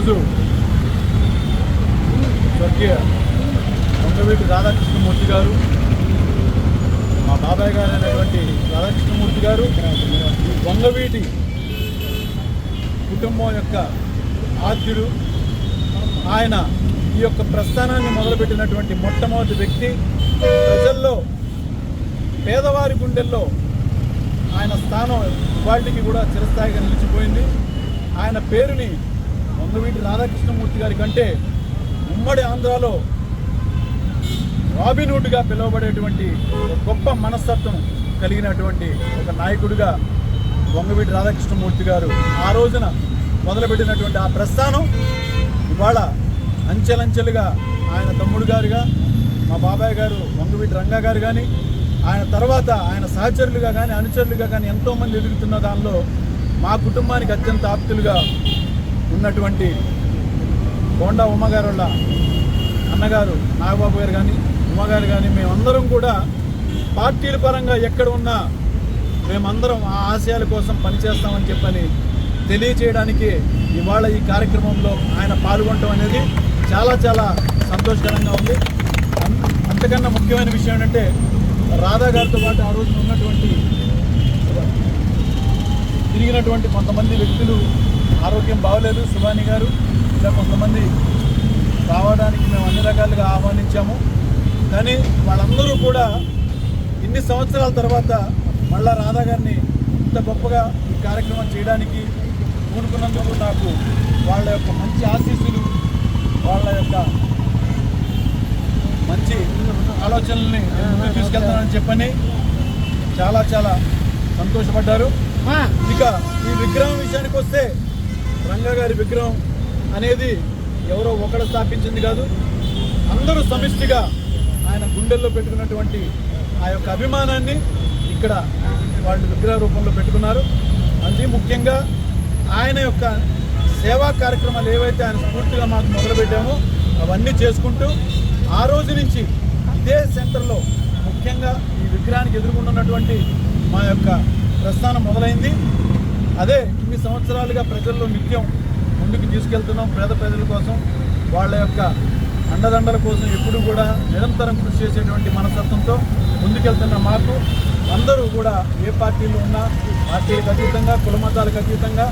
ఈరోజు స్వర్గీయ వంగవీటి రాధాకృష్ణమూర్తి గారు మా బాబాయ్ గారు అయినటువంటి రాధాకృష్ణమూర్తి గారు ఈ వంగవీటి కుటుంబం యొక్క ఆద్యుడు ఆయన ఈ యొక్క ప్రస్థానాన్ని మొదలుపెట్టినటువంటి మొట్టమొదటి వ్యక్తి. ప్రజల్లో పేదవారి గుండెల్లో ఆయన స్థానం ఇవాళకి కూడా చిరస్థాయిగా నిలిచిపోయింది. ఆయన పేరుని వంగవీటి రాధాకృష్ణమూర్తి గారి కంటే ఉమ్మడి ఆంధ్రాలో రాబిన్హుడ్గా పిలువబడేటువంటి ఒక గొప్ప మనస్తత్వం కలిగినటువంటి ఒక నాయకుడిగా వంగవీటి రాధాకృష్ణమూర్తి గారు ఆ రోజున మొదలుపెట్టినటువంటి ఆ ప్రస్థానం ఇవాళ అంచెలంచెలుగా ఆయన తమ్ముడు గారుగా మా బాబాయ్ గారు వంగవీటి రంగా గారు కానీ ఆయన తర్వాత ఆయన సహచరులుగా కానీ అనుచరులుగా కానీ ఎంతోమంది ఎదుగుతున్న దానిలో మా కుటుంబానికి అత్యంత ఆప్తులుగా ఉన్నటువంటి బోండా ఉమ్మగారుల అన్నగారు నాగబాబు గారు కానీ ఉమ్మగారు కానీ మేమందరం కూడా పార్టీల పరంగా ఎక్కడ ఉన్నా మేమందరం ఆ ఆశయాల కోసం పనిచేస్తామని చెప్పని తెలియచేయడానికి ఇవాళ ఈ కార్యక్రమంలో ఆయన పాల్గొనడం అనేది చాలా చాలా సంతోషకరంగా ఉంది. అంతకన్నా ముఖ్యమైన విషయం ఏంటంటే రాధా గారితో పాటు ఆ రోజున ఉన్నటువంటి తిరిగినటువంటి కొంతమంది వ్యక్తులు ఆరోగ్యం బాగలేదు. సుభాని గారు ఇలా కొంతమంది రావడానికి మేము అన్ని రకాలుగా ఆహ్వానించాము. కానీ వాళ్ళందరూ కూడా ఇన్ని సంవత్సరాల తర్వాత మళ్ళా రాధా గారిని ఇంత గొప్పగా ఈ కార్యక్రమం చేయడానికి పూనుకున్నందుకు నాకు వాళ్ళ యొక్క మంచి ఆశీస్సులు వాళ్ళ యొక్క మంచి ఆలోచనల్ని తీసుకెళ్తానని చెప్పని చాలా చాలా సంతోషపడ్డారు. ఇక ఈ విగ్రహం విషయానికి వస్తే రంగా గారి విగ్రహం అనేది ఎవరో ఒకడ స్థాపించింది కాదు అందరూ సమిష్టిగా ఆయన గుండెల్లో పెట్టుకున్నటువంటి ఆ యొక్క అభిమానాన్ని ఇక్కడ వాళ్ళు విగ్రహ రూపంలో పెట్టుకున్నారు. అది ముఖ్యంగా ఆయన యొక్క సేవా కార్యక్రమాలు ఏవైతే ఆయన స్ఫూర్తిగా మాకు మొదలుపెట్టామో అవన్నీ చేసుకుంటూ ఆ రోజు నుంచి ఇదే సెంటర్లో ముఖ్యంగా ఈ విగ్రహానికి ఎదుర్కొంటున్నటువంటి మా యొక్క ప్రస్థానం మొదలైంది. అదే ఇన్ని సంవత్సరాలుగా ప్రజల్లో నిత్యం ముందుకు తీసుకెళ్తున్నాం పేద ప్రజల కోసం. వాళ్ళ యొక్క అండదండల కోసం ఎప్పుడూ కూడా నిరంతరం కృషి చేసేటువంటి మనస్తత్వంతో ముందుకెళ్తున్న మాకు అందరూ కూడా ఏ పార్టీలో ఉన్నా పార్టీలకు అతీతంగా కుల మతాలకు అతీతంగా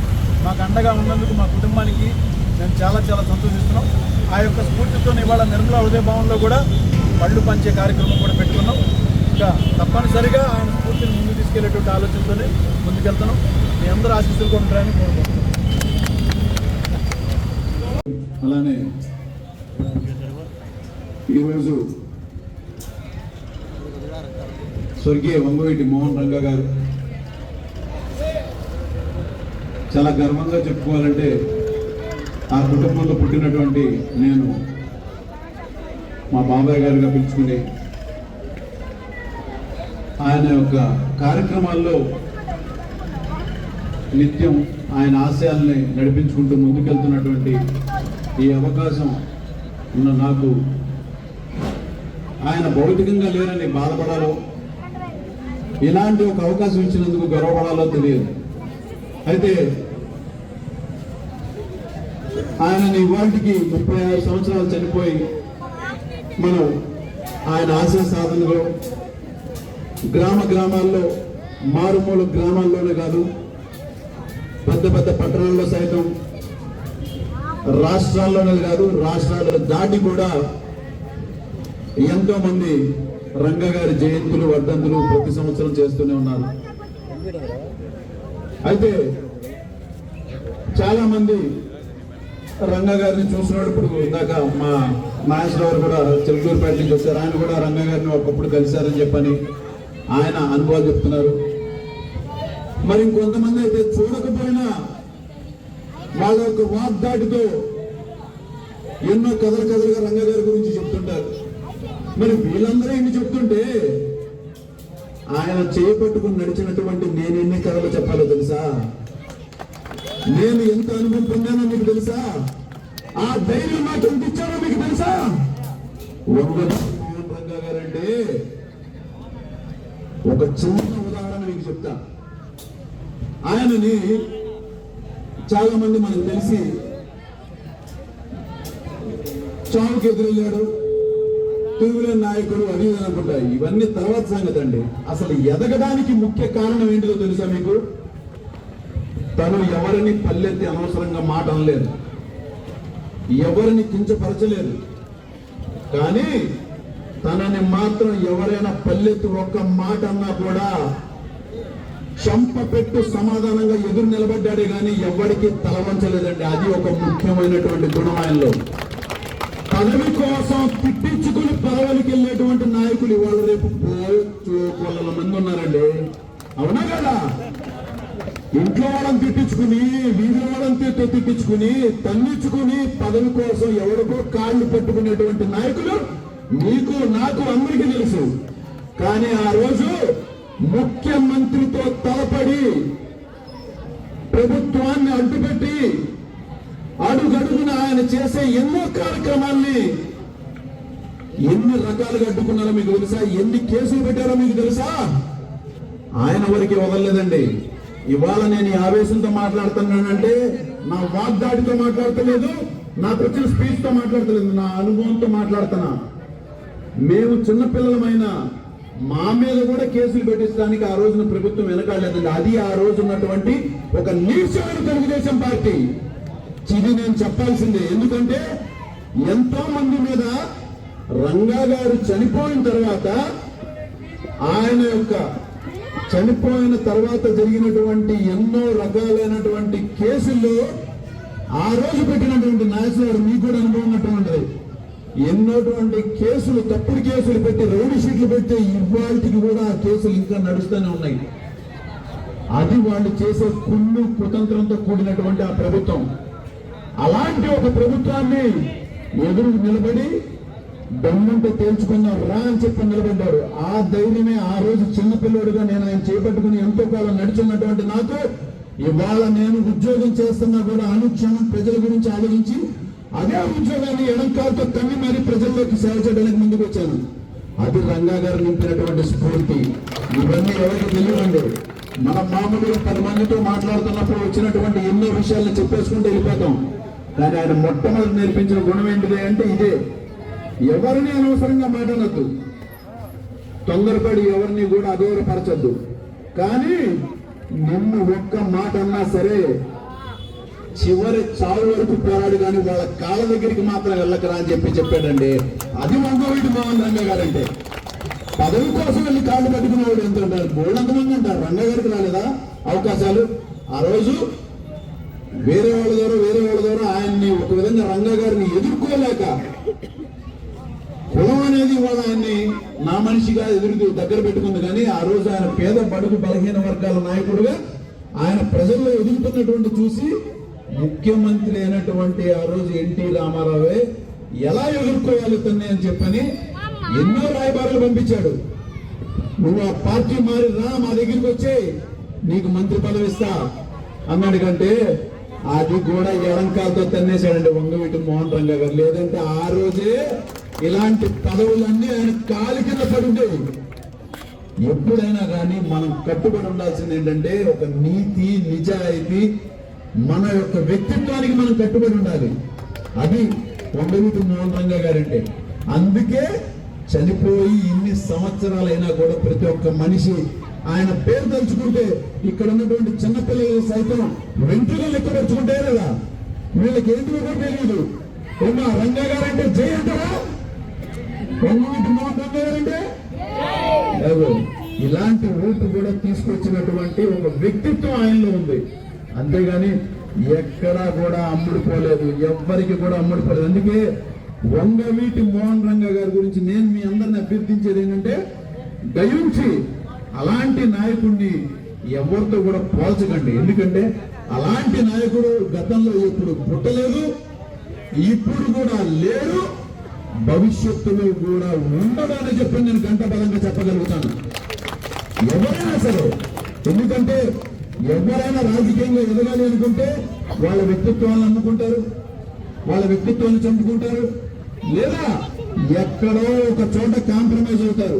మాకు అండగా ఉన్నందుకు మా కుటుంబానికి మేము చాలా చాలా సంతోషిస్తున్నాం. ఆ యొక్క స్ఫూర్తితో ఇవాళ నిర్మలా హృదయ భవన్లో కూడా పళ్ళు పంచే కార్యక్రమం కూడా పెట్టుకున్నాం. ఇంకా తప్పనిసరిగా ఆయన స్ఫూర్తిని ముందుకు తీసుకెళ్ళేటువంటి ఆలోచనతోనే ముందుకెళ్తున్నాం. మీ అందరూ ఆశీస్సులు కొంటారని ఉంటారని అలానే ఈరోజు స్వర్గీయ వంగవీటి మోహన్ రంగా గారు చాలా గర్వంగా చెప్పుకోవాలంటే ఆ కుటుంబంలో పుట్టినటువంటి నేను మా బాబాయ్ గారుగా పిలుచుకుని ఆయన యొక్క కార్యక్రమాల్లో నిత్యం ఆయన ఆశయాల్ని నడిపించుకుంటూ ముందుకెళ్తున్నటువంటి ఈ అవకాశం ఉన్న నాకు ఆయన భౌతికంగా లేరని బాధపడాలో ఇలాంటి ఒక అవకాశం ఇచ్చినందుకు గర్వపడాలో తెలియదు. అయితే ఆయనని ఇవాటికి ముప్పై ఆరు సంవత్సరాలు చనిపోయి మనం ఆయన ఆశయ సాధనలో గ్రామ గ్రామాల్లో మారుమూల గ్రామాల్లోనే కాదు పెద్ద పెద్ద పట్టణాల్లో సైతం రాష్ట్రాల్లోనే కాదు రాష్ట్రాలను దాటి కూడా ఎంతో మంది రంగగారి జయంతులు వర్ధంతులు ప్రతి సంవత్సరం చేస్తూనే ఉన్నారు. అయితే చాలా మంది రంగ గారిని చూసినప్పుడు ఇందాక మా మహేశ్వరరావు కూడా చిలుకూరుపేట నుంచి వచ్చారు. ఆయన కూడా రంగ గారిని ఒకప్పుడు కలిశారని చెప్పని ఆయన అనుభవాలు చెప్తున్నారు. మరి ఇంకొంతమంది అయితే చూడకపోయినా వాళ్ళ యొక్క వాగ్దాటితో ఎన్నో కథలు కథలుగా రంగ గారి గురించి చెప్తుంటారు. మరి వీళ్ళందరూ ఇన్ని చెప్తుంటే ఆయన చేపట్టుకుని నడిచినటువంటి నేను ఎన్ని కథలు చెప్పాలో తెలుసా? నేను ఎంత అనుభవం పొందానో మీకు తెలుసా? ఆ ధైర్యం నాకు ఎంత ఇచ్చారో మీకు తెలుసా? వంగ రంగా గారంటే ఒక చిన్న ఉదాహరణ మీకు చెప్తా. ఆయనని చాలా మంది మనకు తెలిసి చావుకి ఎదురెళ్ళాడు తిరుగులేని నాయకుడు అది అనుకుంటా. ఇవన్నీ తర్వాత సంగతి అండి. అసలు ఎదగడానికి ముఖ్య కారణం ఏంటిదో తెలుసా మీకు? తను ఎవరిని పల్లెత్తి అనవసరంగా మాట అనలేదు. ఎవరిని కించపరచలేదు. కానీ తనని మాత్రం ఎవరైనా పల్లెత్తి ఒక్క మాట అన్నా కూడా చంప పెట్టు సమాధానంగా ఎదురు నిలబడ్డాడే గాని ఎవరికి తలవంచలేదండి. అది ఒక ముఖ్యమైనటువంటి గుణం ఆయనలో. పదవి కోసం తిట్టించుకుని పదవులకి వెళ్ళేటువంటి నాయకులు ఇవాళ రేపు కోళ్ళ మంది ఉన్నారండి. అవునా కదా? ఇంట్లో వాళ్ళని తిట్టించుకుని వీధి వాళ్ళని తిట్టించుకుని తన్నించుకుని పదవి కోసం ఎవరికో కాళ్ళు పెట్టుకునేటువంటి నాయకులు మీకు నాకు అందరికీ తెలుసు. కానీ ఆ రోజు ముఖ్యమంత్రితో తలపడి ప్రభుత్వాన్ని అడ్డుపెట్టి అడుగడుగున ఆయన చేసే ఎన్నో కార్యక్రమాల్ని ఎన్ని రకాలుగా అడ్డుకున్నారో మీకు తెలుసా? ఎన్ని కేసులు పెట్టారో మీకు తెలుసా? ఆయన వరకు వదలలేదండి. ఇవాళ నేను ఆవేశంతో మాట్లాడుతున్నానంటే నా వాగ్దాడితో మాట్లాడతలేదు నాకు వచ్చిన స్పీచ్తో మాట్లాడతలేదు నా అనుభవంతో మాట్లాడుతున్నా. మేము చిన్నపిల్లలమైనా మా మీద కూడా కేసులు పెట్టించడానికి ఆ రోజున ప్రభుత్వం వెనకాడలేదండి అది ఆ రోజు ఉన్నటువంటి ఒక నీచమైన తెలుగుదేశం పార్టీ. ఇది నేను చెప్పాల్సిందే. ఎందుకంటే ఎంతో మంది మీద రంగా గారు చనిపోయిన తర్వాత ఆయన యొక్క చనిపోయిన తర్వాత జరిగినటువంటి ఎన్నో రకాలైనటువంటి కేసుల్లో ఆ రోజు పెట్టినటువంటి నాయకుడు మీకు కూడా అనుభవం ఉన్నటువంటిది ఎన్నోటువంటి కేసులు తప్పుడు కేసులు పెట్టి రౌడీ షీట్లు పెట్టి ఇవాళకి కూడా ఆ కేసులు ఇంకా నడుస్తూనే ఉన్నాయి. అది వాళ్ళు చేసే కుళ్ళు కుతంత్రంతో కూడినటువంటి ఆ ప్రభుత్వం. అలాంటి ఒక ప్రభుత్వాన్ని ఎదురు నిలబడి దమ్ముంటే తేల్చుకున్నారు రా అని చెప్పి నిలబడ్డారు. ఆ ధైర్యమే ఆ రోజు చిన్నపిల్లోడుగా నేను ఆయన చేపట్టుకుని ఎంతో కాలం నడుచున్నటువంటి నాకు ఇవాళ నేను ఉద్యోగం చేస్తున్నా కూడా అనుక్షణం ప్రజల గురించి ఆలోచించి అదే ఉద్యోగాన్ని ఎడంకాలతో కన్ని మరి ప్రజల్లోకి సేవ చేయడానికి ముందుకు వచ్చాను. అది రంగా గారు నింపినటువంటి స్ఫూర్తి. ఇవన్నీ ఎవరికి తెలియదండి మనం మామూలుగా పది మందితో మాట్లాడుతున్నప్పుడు వచ్చినటువంటి ఎన్నో విషయాలను చెప్పేసుకుంటూ వెళ్ళిపోతాం. కానీ ఆయన మొట్టమొదటి నేర్పించిన గుణం ఏంటిది అంటే ఇదే. ఎవరిని అనవసరంగా మాట్లాడద్దు. తొందరపడి ఎవరిని కూడా అదూరపరచద్దు కానీ నిన్ను ఒక్క మాట అన్నా సరే చివరి చావు వరకు పోరాడు కానీ వాళ్ళ కాళ్ళ దగ్గరికి మాత్రం వెళ్ళకరా అని చెప్పి చెప్పాడండి. అది వంగవీటి మోహన్ రంగ గారంటే. పదవి కోసం వెళ్ళి కాళ్ళు పట్టుకునేవాడు ఎంత ఉంటారు బోళ్ళంత ఉంటారు. రంగ గారికి రాలేదా అవకాశాలు? ఆ రోజు వేరే వాళ్ళ ద్వారా వేరే వాళ్ళ ద్వారా ఆయన్ని ఒక విధంగా రంగ గారిని ఎదుర్కోలేక కులం అనేది ఇవాళ ఆయన్ని నా మనిషిగా ఎదురు దగ్గర పెట్టుకుంది కానీ ఆ రోజు ఆయన పేద బడుగు బలహీన వర్గాల నాయకుడుగా ఆయన ప్రజల్లో ఎదుగుతున్నటువంటి చూసి ముఖ్యమంత్రి అయినటువంటి ఆ రోజు ఎన్టీ రామారావే ఎలా ఎదుర్కోవాలి తన్ని అని చెప్పని ఎన్నో రాయబారులు పంపించాడు. నువ్వు ఆ పార్టీ మారి రా మా దగ్గరికి వచ్చి నీకు మంత్రి పదవిస్తా అన్నాడు కంటే అది కూడా ఎడంకాలతో తన్నేశాడండి వంగవీటి మోహన్ రంగ గారు. లేదంటే ఆ రోజే ఇలాంటి పదవులన్నీ ఆయన కాలి కింద పడుండేవి ఎప్పుడైనా కానీ మనం కట్టుబడి ఉండాల్సింది ఏంటంటే ఒక నీతి నిజాయితీ మన యొక్క వ్యక్తిత్వానికి మనం కట్టుబడి ఉండాలి. అది వంగవీటి మోహన్ రంగ గారంటే. అందుకే చనిపోయి ఇన్ని సంవత్సరాలైనా కూడా ప్రతి ఒక్క మనిషి ఆయన పేరు తలుచుకుంటే ఇక్కడ ఉన్నటువంటి చిన్నపిల్లలు సైతం వెంట్రుకలు లెక్క పెంచుకుంటే కదా. వీళ్ళకి ఏంటి కూడా తెలియదు ఏమా రంగా గారంటే జై అంటారా వంగవీటి మోహన్ రంగ గారంటే? లేదు. ఇలాంటి ఊపు కూడా తీసుకొచ్చినటువంటి ఒక వ్యక్తిత్వం ఆయనలో ఉంది. అంతేగాని ఎక్కడా కూడా అమ్ముడుపోలేదు ఎవ్వరికి కూడా అమ్ముడుపోలేదు అందుకే వంగవీటి మోహన్ రంగ గారి గురించి నేను మీ అందరిని అభ్యర్థించేది ఏంటంటే దయించి అలాంటి నాయకుడిని ఎవరితో కూడా పోల్చకండి. ఎందుకంటే అలాంటి నాయకుడు గతంలో ఇప్పుడు పుట్టలేదు ఇప్పుడు కూడా లేరు భవిష్యత్తులో కూడా ఉండదని చెప్పి నేను గంటబలంగా చెప్పగలుగుతాను. ఎవరైనా సరే ఎందుకంటే ఎవరైనా రాజకీయంగా ఎదగాలి అనుకుంటే వాళ్ళ వ్యక్తిత్వాన్ని అమ్ముకుంటారు వాళ్ళ వ్యక్తిత్వాన్ని చంపుకుంటారు లేదా ఎక్కడో ఒక చోట కాంప్రమైజ్ అవుతారు.